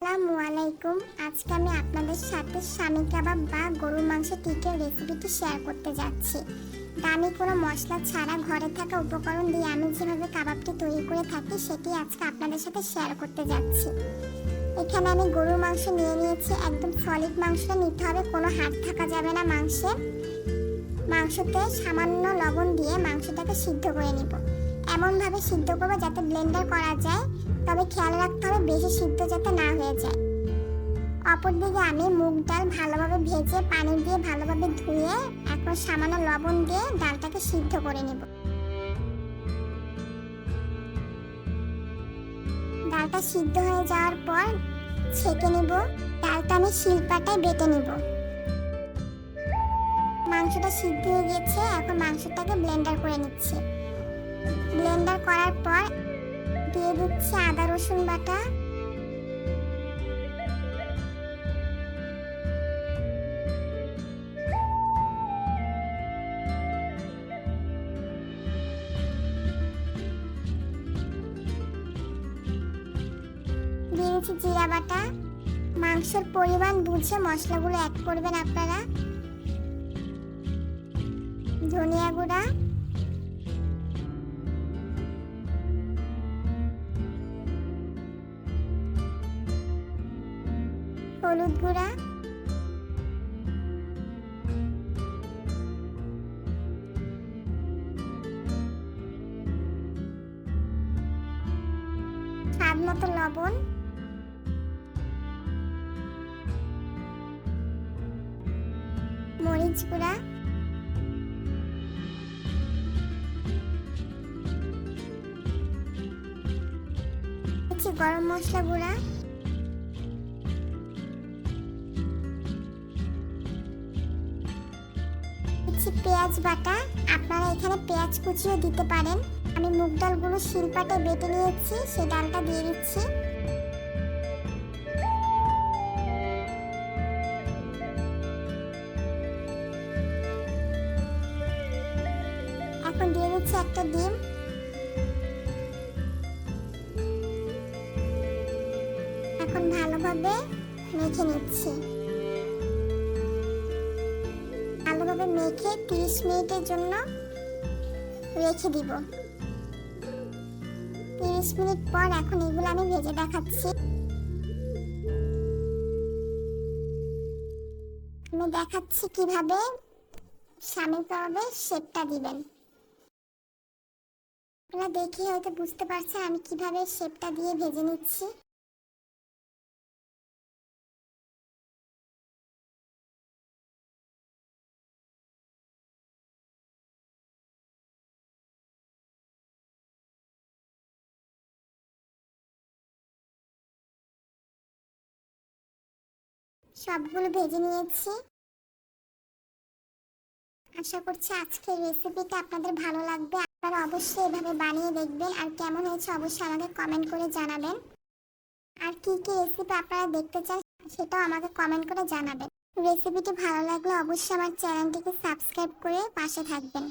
আসসালামু আলাইকুম। আজকে আমি আপনাদের সাথে স্বামী কাবাব বা গরুর মাংস টিকের রেসিপিটি শেয়ার করতে যাচ্ছি। দামি কোনো মশলা ছাড়া ঘরে থাকা উপকরণ দিয়ে আমি যেভাবে কাবাবটি তৈরি করে থাকি, সেটি আজকে আপনাদের সাথে শেয়ার করতে যাচ্ছি। এখানে আমি গরুর মাংস নিয়ে নিয়েছি, একদম সলিড মাংসটা নিতে হবে, কোনো হাত থাকা যাবে না মাংসে মাংসতে সামান্য লবণ দিয়ে মাংসটাকে সিদ্ধ করে নিব। এমনভাবে সিদ্ধ করব যাতে ব্লেন্ডার করা যায়, তবে খেয়াল রাখতে হবে বেশি সিদ্ধ যাতে না হয়ে যায়। অপরদিকে আমি মুগ ডাল ভালোভাবে ভেজে, পানি দিয়ে ভালোভাবে ধুয়ে, এখন সামান্য লবণ দিয়ে ডালটাকে সিদ্ধ করে নেব। ডালটা সিদ্ধ হয়ে যাওয়ার পর ছেঁকে নেব। ডালটা আমি শিলপাটায় বেটে নেব। মাংসটা সিদ্ধ হয়ে গেছে, এখন মাংসটাকে ব্লেন্ডার করে নিচ্ছি। করার পর দিয়ে দিচ্ছি আদা, রসুন বাটা। দিয়ে দিচ্ছি জিরা বাটা। মাংসের পরিমাণ বুঝে মশলাগুলো অ্যাড করবেন আপনারা। ধনিয়া গুঁড়া। হলুদ গুঁড়া। স্বাদ মতো লবণ। মরিচ গুঁড়া। গরম মশলা গুঁড়া। দিচ্ছি পেঁয়াজ বাটা, আপনারা এখানে পেঁয়াজ কুচিও দিতে পারেন। আমি মুগ ডালগুলো শিলপাটে বেটে নিয়েছি সেই ডালটা দিয়ে দিচ্ছি। এখন দিয়ে দিচ্ছি একটা ডিম। এখন ভালোভাবে মেখে নিচ্ছি। ভালোভাবে মেখে তিরিশ মিনিটের জন্য রেখে দিব। তিরিশ মিনিট পর এখন এগুলো আমি ভেজে দেখাচ্ছি। আমি দেখাচ্ছি কীভাবে স্বামী কাবাবে শেপটা দিবেন। আপনারা দেখে হয়তো বুঝতে পারছেন আমি কীভাবে শেপটা দিয়ে ভেজে নিচ্ছি। সবগুলো ভেজে নিয়েছি। আশা করছি আজকের রেসিপিটা আপনাদের ভালো লাগবে। আপনারা অবশ্যই এভাবে বানিয়ে দেখবেন। আর কেমন হয়েছে অবশ্যই আমাকে কমেন্ট করে জানাবেন। আর কি কি রেসিপি আপনারা দেখতে চান সেটাও আমাকে কমেন্ট করে জানাবেন। রেসিপিটি ভালো লাগলে অবশ্যই আমার চ্যানেলটিকে সাবস্ক্রাইব করে পাশে থাকবেন।